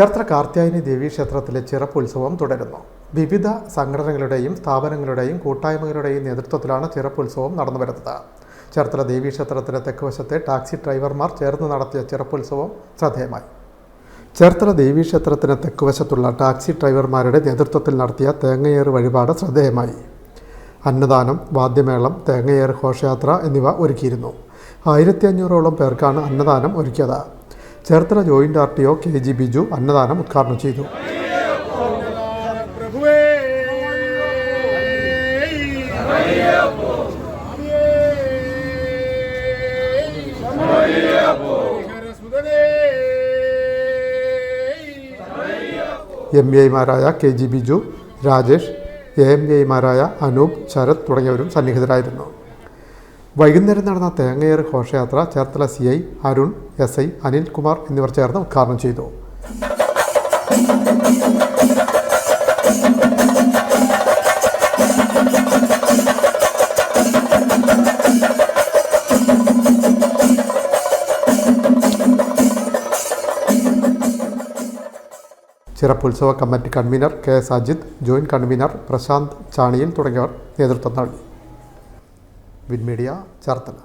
ചേർത്തല കാർത്യായനി ദേവി ക്ഷേത്രത്തിലെ ചിറപ്പുത്സവം തുടരുന്നു. വിവിധ സംഘടനകളുടെയും സ്ഥാപനങ്ങളുടെയും കൂട്ടായ്മകളുടെയും നേതൃത്വത്തിലാണ് ചിറപ്പുത്സവം നടന്നു വരുന്നത് ചേർത്തല ദേവി ക്ഷേത്രത്തിലെ തെക്കുവശത്തെ ടാക്സി ഡ്രൈവർമാർ ചേർന്ന് നടത്തിയ ചിറപ്പുത്സവം ശ്രദ്ധേയമായി. ചേർത്തല ദേവി ക്ഷേത്രത്തിന് തെക്കുവശത്തുള്ള ടാക്സി ഡ്രൈവർമാരുടെ നേതൃത്വത്തിൽ നടത്തിയ തേങ്ങയേറ് വഴിപാട് ശ്രദ്ധേയമായി. അന്നദാനം വാദ്യമേളം തേങ്ങയേറ് ഘോഷയാത്ര എന്നിവ ഒരുക്കിയിരുന്നു. ആയിരത്തി അഞ്ഞൂറോളം പേർക്കാണ് അന്നദാനം ഒരുക്കിയത്. Cherthala joint R T O K G Biju അന്നദാനം ഉദ്ഘാടനം ചെയ്തു. എം ബി ഐമാരായ K G Biju Rajesh A M B ഐമാരായ അനൂപ് ശരത് തുടങ്ങിയവരും സന്നിഹിതരായിരുന്നു. വൈകുന്നേരം നടന്ന തേങ്ങയേറ് ഘോഷയാത്ര Cherthala C I Arun S I Anilkumar എന്നിവർ ചേർന്ന് ഉദ്ഘാടനം ചെയ്തു. ചിറപ്പുത്സവ committee convener K. S Ajith joint convener Prashanth ചാണിയിൽ തുടങ്ങിയവർ നേതൃത്വം നൽകി. വിൻമീഡിയ ചേർത്തല.